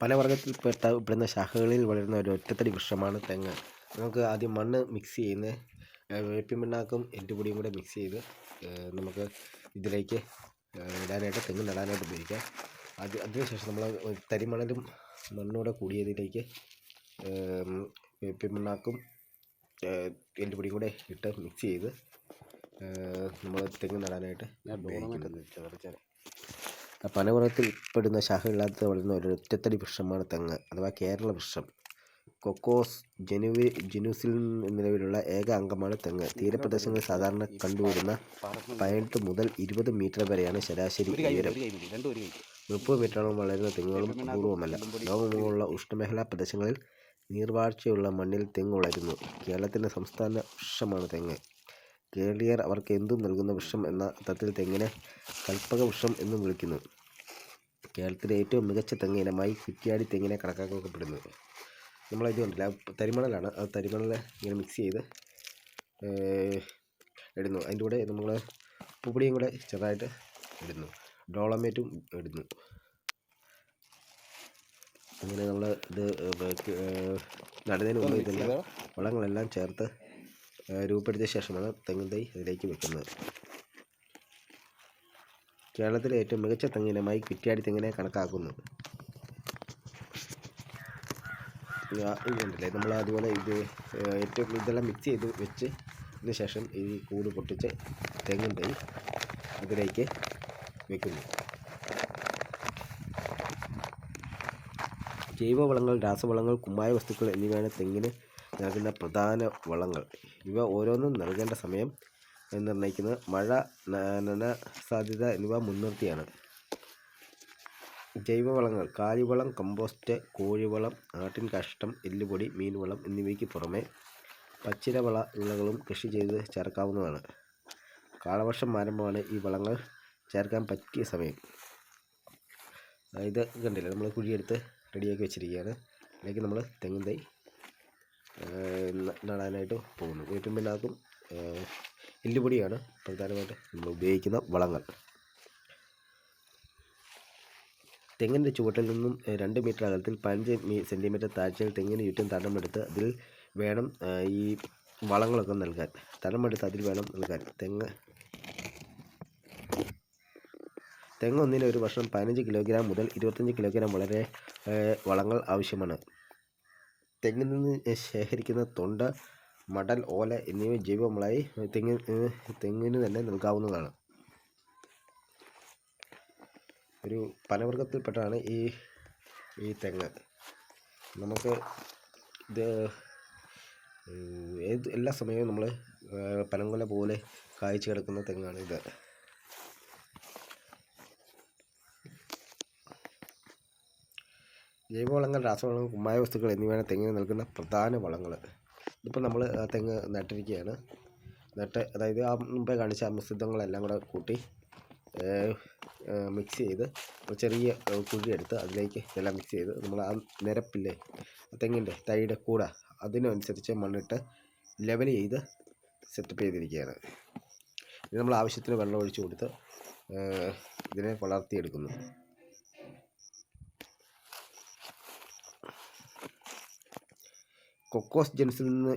പല വർഗത്തിൽപ്പെട്ട പെടുന്ന ശാഖകളിൽ വളരുന്ന ഒരു ഒറ്റത്തടി വൃക്ഷമാണ് തെങ്ങ്. നമുക്ക് ആദ്യം മണ്ണ് മിക്സ് ചെയ്യുന്ന വേപ്പിൻ പിണ്ണാക്കും എല്ലുപൊടിയും കൂടെ മിക്സ് ചെയ്ത് നമുക്ക് ഇതിലേക്ക് ഇടാനായിട്ട് തെങ്ങ് നടാനായിട്ട് ഉപയോഗിക്കാം. അത് അതിനുശേഷം നമ്മൾ തരിമണലും മണ്ണൂടെ കൂടിയതിലേക്ക് വേപ്പിൻ പിണ്ണാക്കും എല്ലുപൊടിയും കൂടെ ഇട്ട് മിക്സ് ചെയ്ത് നമ്മൾ തെങ്ങ് നടാനായിട്ട് ഉപയോഗിക്കുന്നത്. പനവർഗത്തിൽ പെടുന്ന ശാഖകളില്ലാത്ത വളരുന്ന ഒരു ഒറ്റത്തടി വൃക്ഷമാണ് തെങ്ങ് അഥവാ കേരള വൃക്ഷം. കൊക്കോസ് ജനുവി ജനുസിൽ നിലവിലുള്ള ഏക അംഗമാണ് തെങ്ങ്. തീരപ്രദേശങ്ങളിൽ സാധാരണ കണ്ടുവരുന്ന പതിനെട്ട് മുതൽ ഇരുപത് മീറ്റർ വരെയാണ് ശരാശരി ഉയരം. മുപ്പത് മീറ്ററോളം വളരുന്ന തെങ്ങുകളും അപൂർവമല്ല. ലോകമുള്ള ഉഷ്ണമേഖലാ പ്രദേശങ്ങളിൽ നീർവാഴ്ചയുള്ള മണ്ണിൽ തെങ്ങ് വളരുന്നു. കേരളത്തിന്റെ സംസ്ഥാന വൃക്ഷമാണ് തെങ്ങ്. കേരളീയർ അവർക്ക് എന്തും നൽകുന്ന വൃക്ഷം എന്ന അർത്ഥത്തിൽ തെങ്ങിനെ കൽപ്പക വൃക്ഷം എന്നും വിളിക്കുന്നു. കേരളത്തിലെ ഏറ്റവും മികച്ച തെങ്ങ് ഇനമായി കുറ്റിയാടി തെങ്ങിനെ കണക്കാക്കപ്പെടുന്നു. നമ്മളത് കണ്ടില്ല? തരിമണലാണ്. ആ തരിമണൽ ഇങ്ങനെ മിക്സ് ചെയ്ത് ഇടുന്നു. അതിന്റെ കൂടെ നമ്മൾ ഉപ്പുപൊടിയും കൂടെ ചെറുതായിട്ട് ഇടുന്നു. ഡോളമേറ്റും ഇടുന്നു. അങ്ങനെ നമ്മൾ ഇത് നടുന്നതിന് മുമ്പ് ഇതെല്ലാം വളങ്ങളെല്ലാം ചേർത്ത് രൂപപ്പെടുത്തിയ ശേഷമാണ് തെങ്ങിൻ തൈ അതിലേക്ക് വെക്കുന്നത്. കേരളത്തിലെ ഏറ്റവും മികച്ച തെങ്ങിനമായി കുറ്റ്യാടി തെങ്ങിനെ കണക്കാക്കുന്നു. ഇതുണ്ടല്ലേ നമ്മൾ അതുപോലെ ഇത് ഏറ്റവും ഇതെല്ലാം മിക്സ് ചെയ്ത് വെച്ച് ഇതിന് ശേഷം ഈ കൂട് പൊട്ടിച്ച് തെങ്ങിൻ തൈ അതിലേക്ക് വെക്കുന്നു. ജൈവവളങ്ങൾ രാസവളങ്ങൾ കുമ്മായ വസ്തുക്കൾ എന്നിവയാണ് തെങ്ങിന് നൽകുന്ന പ്രധാന വളങ്ങൾ. ഇവ ഓരോന്നും നൽകേണ്ട സമയം നിർണയിക്കുന്നത് മഴ നന സാധ്യത എന്നിവ മുൻനിർത്തിയാണ്. ജൈവവളങ്ങൾ കാലിവളം കമ്പോസ്റ്റ് കോഴിവളം ആട്ടിൻ കാഷ്ടം എല്ലുപൊടി മീൻവളം എന്നിവയ്ക്ക് പുറമെ പച്ചിലവള വിളകളും കൃഷി ചെയ്ത് ചേർക്കാവുന്നതാണ്. കാലവർഷം ആരംഭമാണ് ഈ വളങ്ങൾ ചേർക്കാൻ പറ്റിയ സമയം. ഇത് കണ്ടില്ലേ? നമ്മൾ കുഴിയെടുത്ത് റെഡിയാക്കി വെച്ചിരിക്കുകയാണ്. അതിലേക്ക് നമ്മൾ തെങ്ങിൻ തൈ നടാനായിട്ട് പോകുന്നു വേപ്പിൻ പിണ്ണാക്കും എല്ലുപൊടിയാണ് പ്രധാനമായിട്ട് നമ്മൾ ഉപയോഗിക്കുന്ന വളങ്ങൾ. തെങ്ങിന്റെ ചുവട്ടിൽ നിന്നും രണ്ട് മീറ്റർ അകലത്തിൽ പതിനഞ്ച് സെന്റിമീറ്റർ താഴ്ചയിൽ തെങ്ങിന് ചുറ്റും തടമെടുത്ത് അതിൽ വേണം ഈ വളങ്ങളൊക്കെ നൽകാൻ. തടമെടുത്ത് അതിൽ വേണം നൽകാൻ. തെങ്ങ് തെങ്ങ് ഒന്നിന് ഒരു വർഷം പതിനഞ്ച് കിലോഗ്രാം മുതൽ ഇരുപത്തഞ്ച് കിലോഗ്രാം വളരെ വളങ്ങൾ ആവശ്യമാണ്. തെങ്ങിൽ നിന്ന് ശേഖരിക്കുന്ന തൊണ്ട മടൽ ഓല എന്നിവ ജൈവവളമായി തെങ്ങിൽ തെങ്ങിന് തന്നെ നൽകാവുന്നതാണ്. ഒരു പനവർഗത്തിൽപ്പെട്ടാണ് ഈ ഈ തെങ്ങ്. നമുക്ക് ഇത് ഏത് എല്ലാ സമയവും നമ്മൾ പനങ്കൊല പോലെ കായ്ച്ചു കിടക്കുന്ന തെങ്ങാണ് ഇത് ജൈവവളങ്ങൾ രാസവളങ്ങൾ കുമ്മായ വസ്തുക്കൾ എന്നിവയാണ് തെങ്ങിന് നൽകുന്ന പ്രധാന വളങ്ങൾ. ഇതിപ്പോൾ നമ്മൾ തെങ്ങ് നട്ടിരിക്കുകയാണ്. നട്ട് അതായത് ആ മുമ്പേ കാണിച്ച മിശ്രിതങ്ങളെല്ലാം കൂടെ കൂട്ടി മിക്സ് ചെയ്ത് ഒരു ചെറിയ കുഴിയെടുത്ത് അതിലേക്ക് ഇതെല്ലാം മിക്സ് ചെയ്ത് നമ്മൾ ആ നിരപ്പില്ലേ ആ തെങ്ങിന്റെ തൈയുടെ കൂടെ അതിനനുസരിച്ച് മണ്ണിട്ട് ലെവൽ ചെയ്ത് സെറ്റപ്പ് ചെയ്തിരിക്കുകയാണ്. ഇത് നമ്മൾ ആവശ്യത്തിന് വെള്ളം ഒഴിച്ചു കൊടുത്ത് ഇതിനെ വളർത്തിയെടുക്കുന്നു. കൊക്കോസ് ജെൻസിൽ നിന്ന്